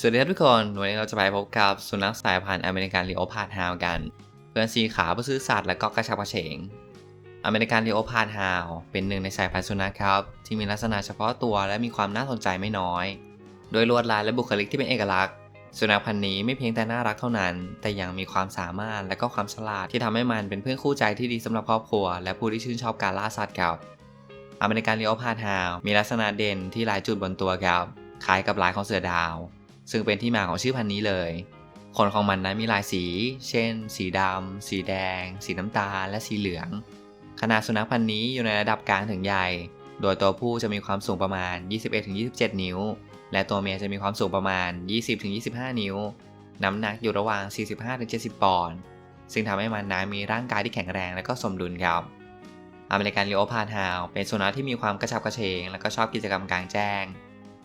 สวัสดีครับทุกคน วันนี้เราจะไปพบกับสุนัขสายพันธุ์อเมริกันลีโอพาร์ดฮาวกัน เพื่อนสีขาวผู้ซื่อสัตย์และก็กระชับกระเฉง อเมริกันลีโอพาร์ดฮาวเป็นหนึ่งในสายพันธุ์สุนัขครับ ที่มีลักษณะเฉพาะตัวและมีความน่าสนใจไม่น้อย โดยลวดลายและบุคลิกที่เป็นเอกลักษณ์ สุนัขพันธุ์นี้ไม่เพียงแต่น่ารักเท่านั้น แต่ยังมีความสามารถและก็ความฉลาดที่ทำให้มันเป็นเพื่อนคู่ใจที่ดีสำหรับครอบครัว และผู้ที่ชื่นชอบการล่าสัตว์ครับ อเมริกันลีโอพาร์ดฮาวมีลักษณะเด่นที่หลายจุดบนตัวครับ คล้ายกับลายของเสือดาว ซึ่งเป็นที่มาของชื่อพันธุ์นี้เลย ขนของมันนั้นมีหลายสี เช่น สีดำ สีแดง สีน้ำตาล และสีเหลือง ขนาดสุนัขพันธุ์นี้อยู่ในระดับกลางถึงใหญ่ โดยตัวผู้จะมีความสูงประมาณ 21-27 นิ้ว และตัวเมียจะมีความสูงประมาณ 20-25 นิ้ว น้ำหนักอยู่ระหว่าง 45-70 ปอนด์ ซึ่งทำให้มันนั้นมีร่างกายที่แข็งแรงและก็สมดุลครับอเมริกันเลโอพาร์ดฮาว เป็นสุนัขที่มีความกระฉับกระเฉง และก็ชอบกิจกรรมกลางแจ้ง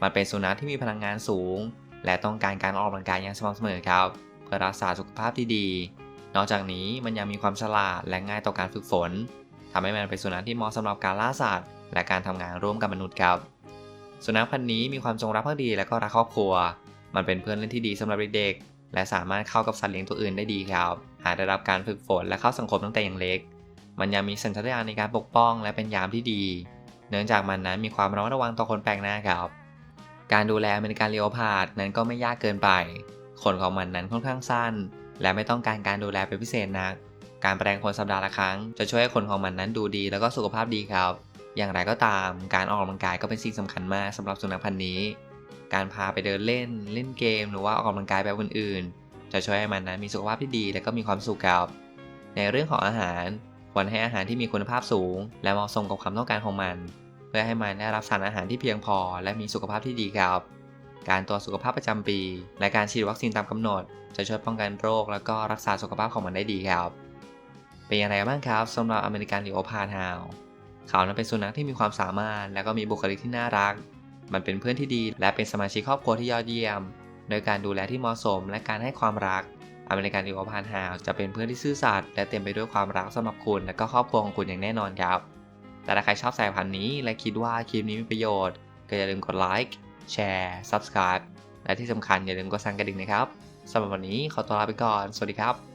มันเป็นสุนัขที่มีพลังงานสูง และต้องการการออกกำลังกายอย่างสม่ำเสมอครับ เพื่อรักษาสุขภาพที่ดี นอกจากนี้มันยังมีความฉลาดและง่ายต่อการฝึกฝนทำให้มันเป็นสุนัขที่เหมาะสำหรับการล่าสัตว์และการทำงานร่วมกับมนุษย์ครับ สุนัขพันธุ์นี้มีความจงรักภักดีและก็รักครอบครัว มันเป็นเพื่อนเล่นที่ดีสำหรับเด็กๆและสามารถเข้ากับสัตว์เลี้ยงตัวอื่นได้ดีครับ หากได้รับการฝึกฝนและเข้าสังคมตั้งแต่ยังเล็ก มันยังมีสัญชาตญาณในการปกป้อง และเป็นยามที่ดี เนื่องจากมันนั้นมีความระมัดระวังต่อคนแปลกหน้าครับ การดูแลเมริกันลีโอพาดนั้นก็ไม่ยากเกินไป ขนของมันนั้นค่อนข้างสั้น และไม่ต้องการการดูแลเป็นพิเศษนัก การแปรงขนสัปดาห์ละครั้ง จะช่วยให้ขนของมันนั้นดูดีแล้วก็สุขภาพดีครับ อย่างไรก็ตาม การออกกำลังกายก็เป็นสิ่งสำคัญมากสำหรับสุนัขพันธุ์นี้ การพาไปเดินเล่น เล่นเกม หรือว่าออกกำลังกายแบบอื่นๆ จะช่วยให้มันนั้นมีสุขภาพที่ดีและก็มีความสุขครับ ในเรื่องของอาหารควรให้อาหารที่มีคุณภาพสูง และเหมาะสมกับความต้องการของมัน พื่อให้มันได้รับสารอาหารที่เพียงพอ และมีสุขภาพที่ดีครับ การตรวจสุขภาพประจำปี และการฉีดวัคซีนตามกำหนด จะช่วยป้องกันโรค และก็รักษาสุขภาพของมันได้ดีครับ เป็นอย่างไรบ้างครับสำหรับอเมริกันลีโอพาร์ฮาวเขานั้นเป็นสุนัขที่มีความสามารถ และก็มีบุคลิกที่น่ารัก มันเป็นเพื่อนที่ดี และเป็นสมาชิกครอบครัวที่ยอดเยี่ยม โดยการดูแลที่เหมาะสม และการให้ความรัก อเมริกันลีโอพาร์ฮาวจะเป็นเพื่อนที่ซื่อสัตย์และเต็มไปด้วยความรักสำหรับคุณ และก็ครอบครัวของคุณอย่างแน่นอนครับ แต่ถ้าใครชอบสายพันธุ์นี้และคิดว่าคลิปนี้มีประโยชน์ ก็อย่าลืมกดไลค์แชร์ Subscribe และที่สำคัญอย่าลืมกดสั่นกระดิ่งนะครับสำหรับวันนี้ขอตัวลาไปก่อน สวัสดีครับ